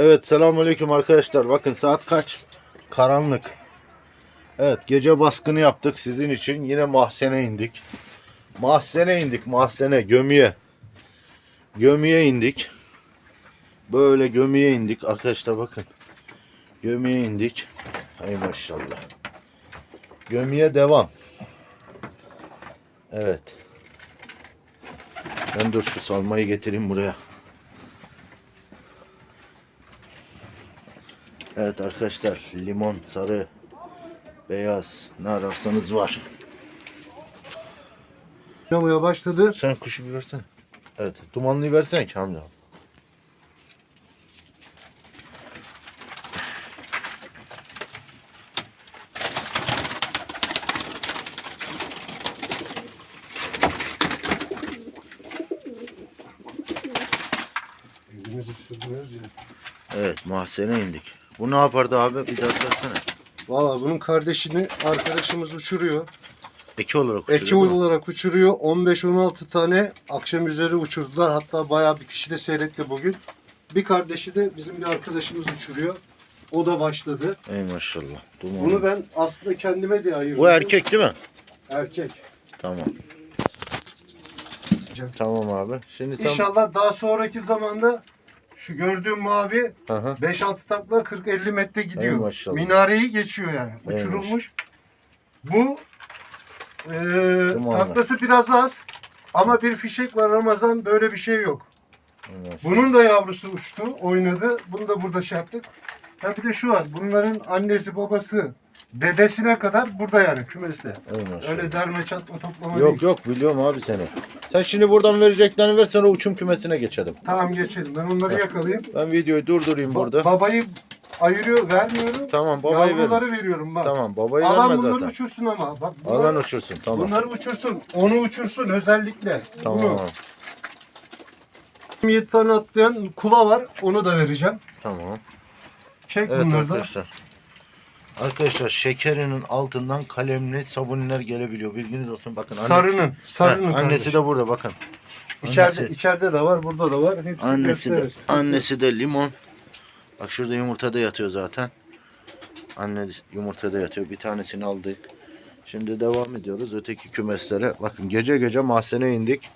Evet selamünaleyküm arkadaşlar. Bakın saat kaç? Karanlık. Evet gece baskını yaptık sizin için. Yine mahzene indik. Mahzene indik mahzene gömüye. Gömüye indik. Böyle gömüye indik arkadaşlar bakın. Gömüye indik. Hay maşallah. Gömüye devam. Evet. Ben dur şu salmayı getireyim buraya. Evet arkadaşlar limon, sarı, beyaz ne ararsanız var. Oynamaya başladı. Sen kuşu bir versene. Evet dumanlıyı versene Kamil abi. Evet mahzene indik. Bu ne yapardı abi? Bir versene. Valla bunun kardeşini arkadaşımız uçuruyor. Eki olarak Eki uçuruyor, değil mi? olarak uçuruyor. 15-16 tane akşam üzeri uçurdular. Hatta bayağı bir kişi de seyretti bugün. Bir kardeşi de bizim bir arkadaşımız uçuruyor. O da başladı. Ey maşallah. Dumanlı. Bunu ben aslında kendime de ayırdım. Bu erkek değil mi? Erkek. Tamam. Tamam abi. Şimdi sen... İnşallah daha sonraki zamanda şu gördüğüm mavi hı. 5-6 takla 40-50 metre Ey gidiyor. maşallah. Minareyi geçiyor yani. Ey Uçurulmuş. Bu Dumanlı. taklası biraz az ama bir fişek var Ramazan böyle bir şey yok. Maşallah. Bunun da yavrusu uçtu, oynadı. Bunu da burada şey yaptık. Ha bir de şu var. Bunların annesi, babası, dedesine kadar burada yani kümeste. Öyle derme çatma toplama Yok değil. yok biliyorum abi seni. Sen şimdi buradan vereceklerini ver sonra uçum kümesine geçelim. Tamam geçelim. Ben onları yakalayayım. Ben videoyu durdurayım burada. babayı ayırıyor, vermiyorum. Tamam babayı ver. Yavruları veriyorum bak. Tamam babayı Alan verme bunları zaten. uçursun ama. Bak bunlar- Alan uçursun tamam. bunları uçursun. Onu uçursun özellikle. Tamam. Bunu. 27 tane atlayan kula var. Onu da vereceğim. Tamam. Çek Evet bunları da. arkadaşlar. Arkadaşlar şekerinin altından kalemli sabunlar gelebiliyor. Bilginiz olsun bakın. annesi- Sarının. Sarının Heh, annesi de burada bakın. İçeride, annesi- içeride de var, burada da var. Hepsini Annesi de, annesi de limon. Bak şurada yumurtada yatıyor zaten. Anne yumurtada yatıyor. Bir tanesini aldık. Şimdi devam ediyoruz öteki kümeslere. Bakın gece gece mahzene indik.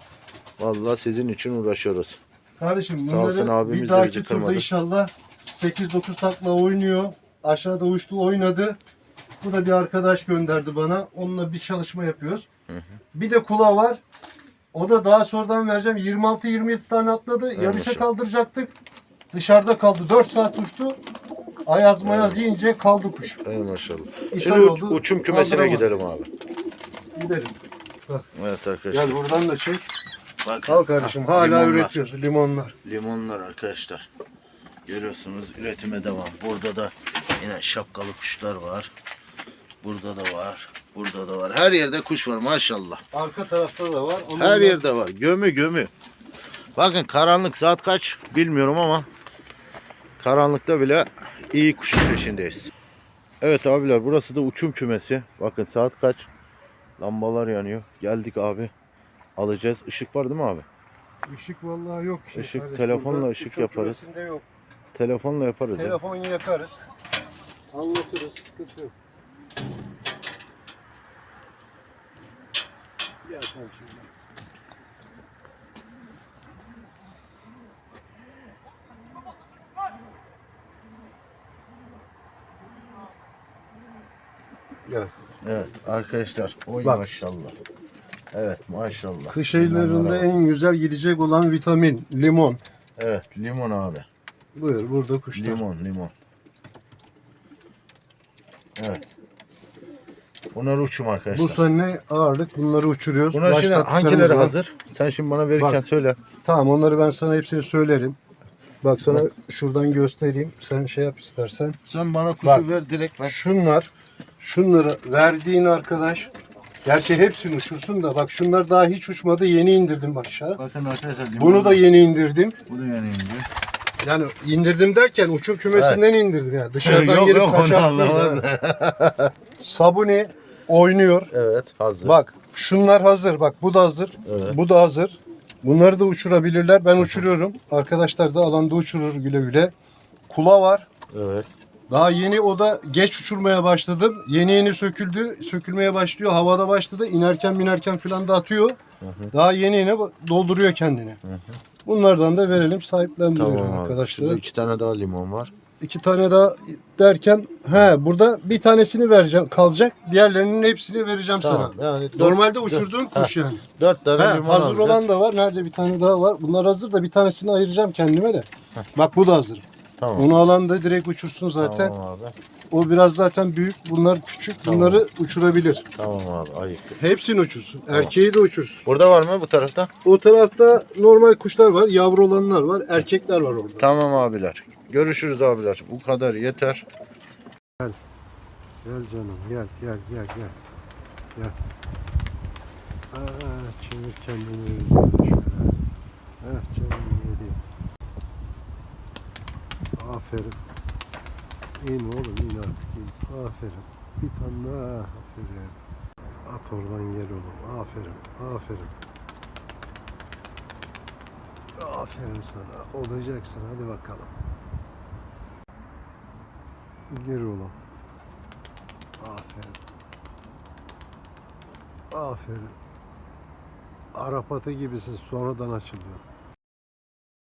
Vallahi sizin için uğraşıyoruz. Kardeşim Sağ olsun bunları abimiz bir dahaki turda kırmadı. inşallah 8-9 takla oynuyor. Aşağıda uçtu oynadı. Bu da bir arkadaş gönderdi bana. Onunla bir çalışma yapıyoruz. Bir de kula var. O da daha sonradan vereceğim. 26-27 tane atladı. Yarışa maşallah. kaldıracaktık. Dışarıda kaldı. 4 saat uçtu. Ayaz mayaz yiyince kaldı kuş. Ey maşallah. İshal Şimdi uç- oldu, uçum kümesine kaldıramadı. gidelim abi. Gidelim. Evet arkadaşlar. Gel buradan da çek. Bakın. Al kardeşim. Ha, Hala limonlar. üretiyoruz limonlar. Limonlar arkadaşlar. Görüyorsunuz üretime devam. Burada da yine şapkalı kuşlar var. Burada da var. Burada da var. Her yerde kuş var maşallah. Arka tarafta da var. Onun Her da- yerde var. Gömü gömü. Bakın karanlık saat kaç bilmiyorum ama karanlıkta bile iyi kuşun peşindeyiz. Evet abiler burası da uçum kümesi. Bakın saat kaç? Lambalar yanıyor. Geldik abi. Alacağız. Işık var değil mi abi? Işık vallahi yok. Şey Işık, telefonla ışık yaparız. Yok. Telefonla yaparız. ya. Telefon yakarız. Anlatırız. Sıkıntı yok. Gel. Evet arkadaşlar. Oy Bak. maşallah. Evet maşallah. Kış aylarında en güzel gidecek olan vitamin limon. Evet limon abi. Buyur burada kuşlar. Limon limon. Evet. Bunlar uçum arkadaşlar. Bu sene ağırlık bunları uçuruyoruz. Bunlar şimdi hangileri var. hazır? Sen şimdi bana verirken Bak. söyle. Tamam onları ben sana hepsini söylerim. Bak sana şuradan göstereyim. Sen şey yap istersen. Sen bana kuşu Bak. ver direkt ver. Şunlar, şunları verdiğin arkadaş. Gerçi hepsini uçursun da bak şunlar daha hiç uçmadı. Yeni indirdim aşağı. Bakın arkadaşlar. Bunu da yeni indirdim. Bu da yani indi. Yani indirdim derken uçum kümesinden indirdim ya. Dışarıdan Yok, gelip yok, onu kaçak değil. anlamadım. Sabuni oynuyor. Evet hazır. Bak şunlar hazır. Bak bu da hazır. Evet. Bu da hazır. Bunları da uçurabilirler. Ben uçuruyorum. Arkadaşlar da alanda uçurur güle güle. kula var. Evet. Daha yeni o da geç uçurmaya başladım. Yeni yeni söküldü. Sökülmeye başlıyor. Havada başladı. İnerken binerken filan da atıyor. Daha yeni yeni dolduruyor kendini. Bunlardan da verelim sahiplendirelim Tamam abi. arkadaşlar. Şurada iki tane daha limon var. İki tane daha derken he burada bir tanesini vereceğim kalacak. Diğerlerinin hepsini vereceğim Tamam. sana. Yani dört, Normalde dört- uçurduğum Ha, kuş yani. Dört tane He, limon hazır alacağız. olan da var. Nerede bir tane daha var. Bunlar hazır da bir tanesini ayıracağım kendime de. Bak bu da hazır. Tamam. Onu alan da direkt uçursun zaten. Tamam abi. O biraz zaten büyük. Bunlar küçük. Bunları uçurabilir. Tamam abi ayıktım. Hepsini uçursun. Erkeği de uçursun. Burada var mı bu tarafta? O tarafta normal kuşlar var. Yavru olanlar var. Erkekler var orada. Tamam abiler. Görüşürüz abiler. Bu kadar yeter. Gel canım gel gel gel gel. Gel. Aa, çevir kendini şöyle. Ah yedim. Aferin. İn oğlum in artık in. Aferin. Bir tane daha aferin. At oradan gel oğlum. Aferin. Aferin. Aferin sana. Olacaksın hadi bakalım. Gir oğlum. Aferin. Aferin. Arap atı gibisin sonradan açılıyor.